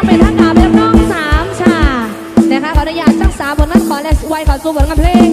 ังเป็นทางการียบร้องสามชานะคะขออนุญาตจ้างสามผลงานขอและไวขอสู้ผลงานเพลง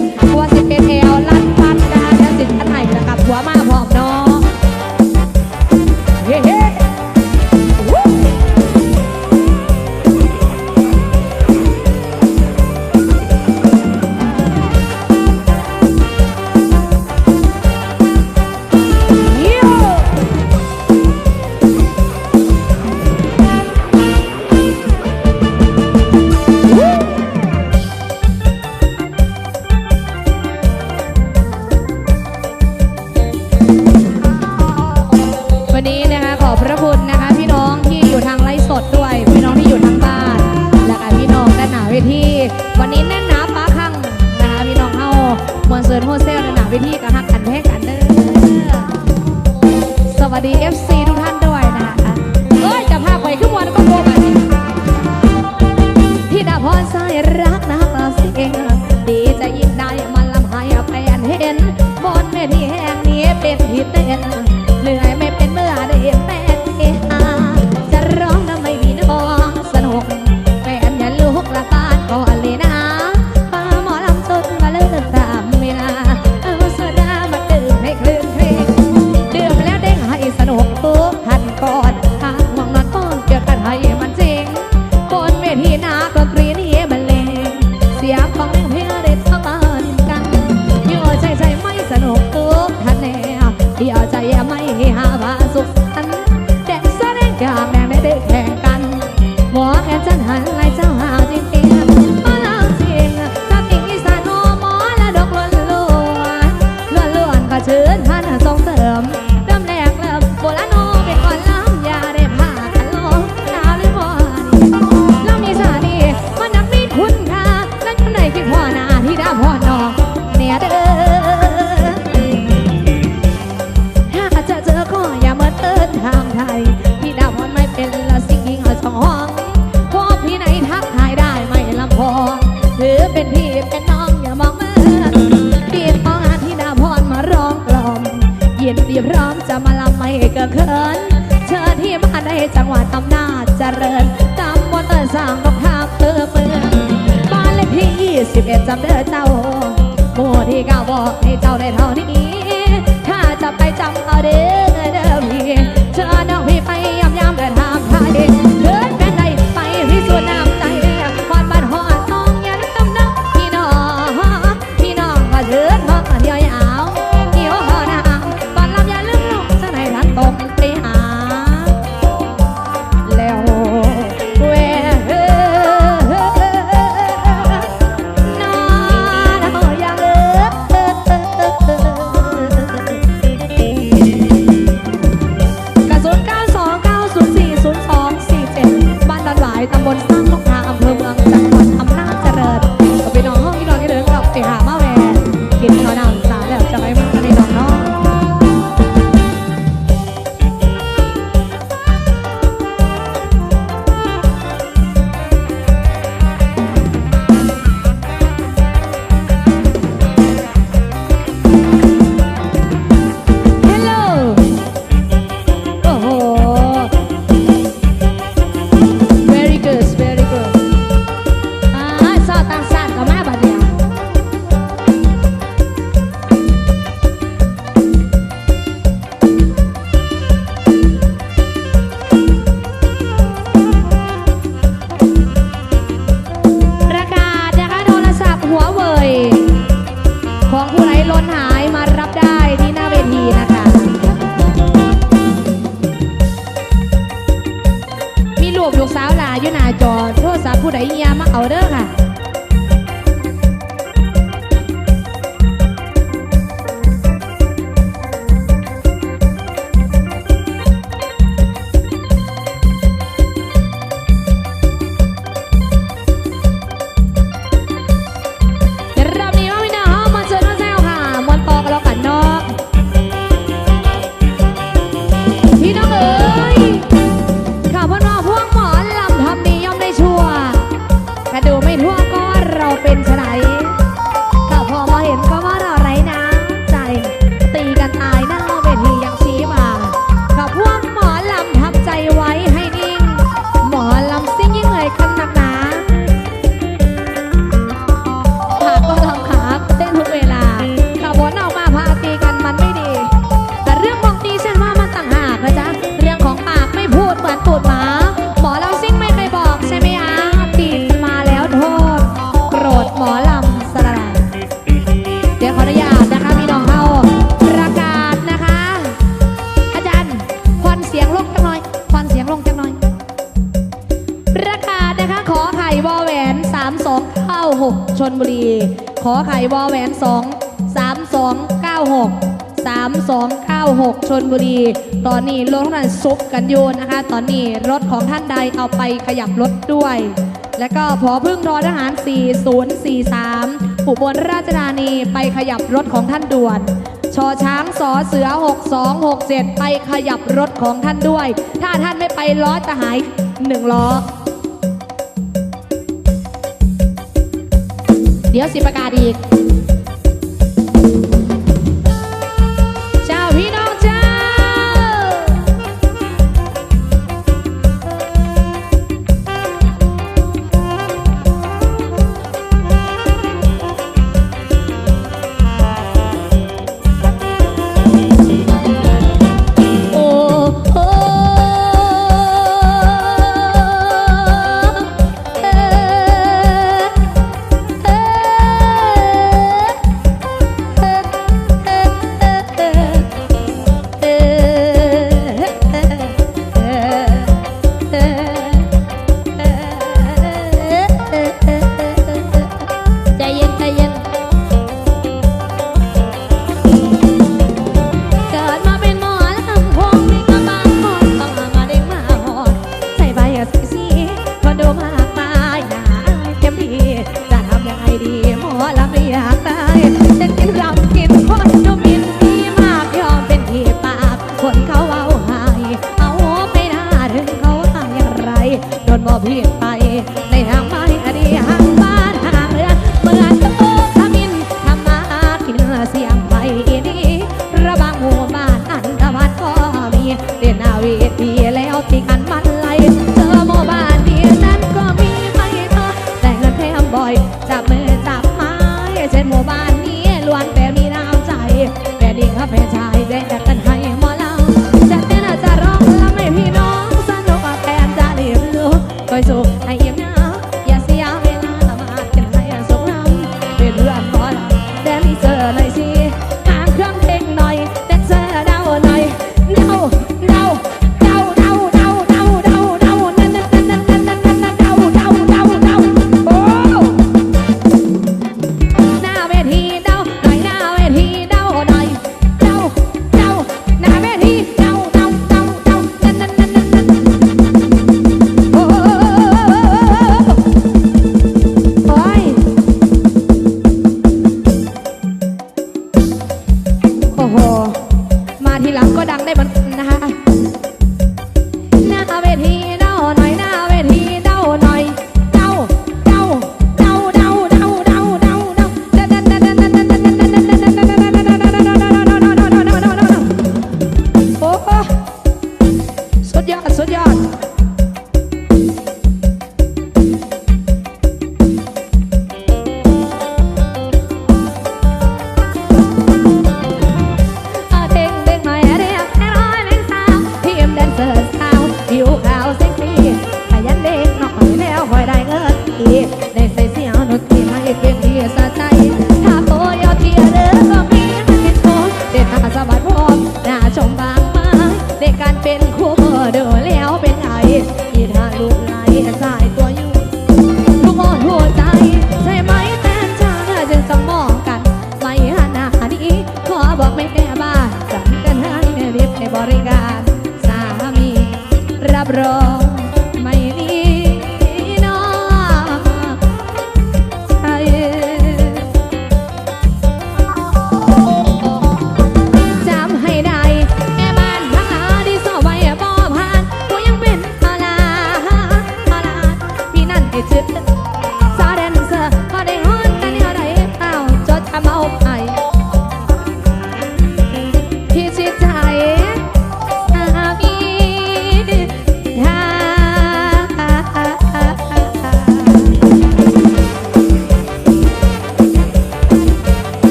the FC ตำนาจะเดิญตำบลเติร์สามตรงข้เติมเมืองบ้านเลขที่ 21จำเด้อเจ้าหมู่ที่เก้าบอกให้เจ้าได้เท่านี้ ขอไข่วอแหวนสองสามสองเก้าหกสามสองเก้าหกชนบุรี ตอนนี้รถนั้นซุปกันโยนนะคะ ตอนนี้รถของท่านใดเอาไปขยับรถด้วย และก็พอพึ่งรอทหาร 4043อุบลราชธานีไปขยับรถของท่านด่วนชอช้างสอเสือ 6267 ไปขยับรถของท่านด้วย ถ้าท่านไม่ไปล้อจะหายหนึ่งล้อ ดี๋ยวสิประกาศอีก ยอสุดยอด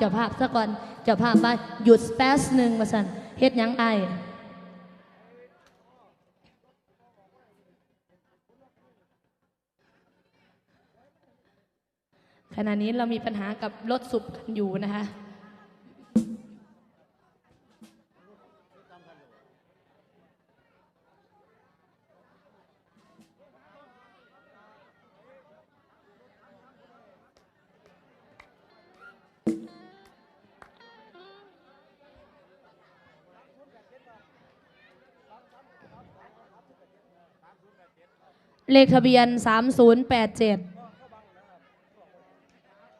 เจ้าภาพซะก่อนเจ้าภาพมาหยุดแป๊บหนึ่งมาสั่นเฮ็ดยังไอขณะนี้เรามีปัญหากับรถสุบกันอยู่นะคะ เลขทะเบียน 3087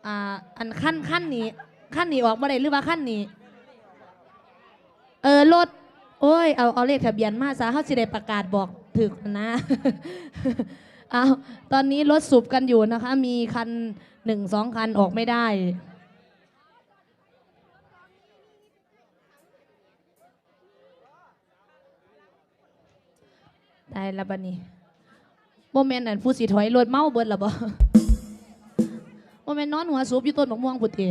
อ่าอันขั้นขั้นนี้ขั้นนี้ออกมาได้หรือว่าขั้นนี้ เออรถโอ้ยเอาเอาเลขทะเบียนมาซะเขาสิได้ประกาศบอกถึกนะเอาตอนนี้รถสูบกันอยู่นะคะ มีคันหนึ่งสองคันออกไม่ได้ได้แล้วบันนี้ โมเมนต์นั่นผู้สิถอยรถเมาเบิดละบ่โมเมนต์นอนหัวสูบอยู่ต้นมะม่วงพุทธิ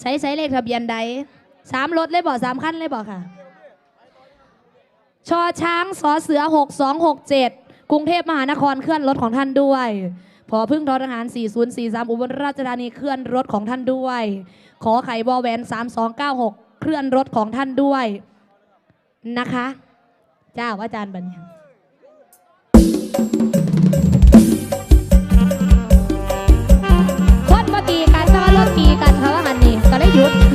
ใส่ใส่เลขทะเบียนใดสามรถเลยบ่สามคันเลยบ่ค่ะ ชอช้างสอเสือหกสองหกเจ็ดกรุงเทพมหานครเคลื่อนรถของท่านด้วยพอพึ่งทอทหาร 4043 อุบลราชธานีเคลื่อนรถของท่านด้วย ขอไข่บอแหวน 3296 เคลื่อนรถของท่านด้วยนะคะ จ้าอาจารย์บัญญัติคนมาตีกันถ้ารถตีกันเขาว่างันนี่ก็เลยหยุด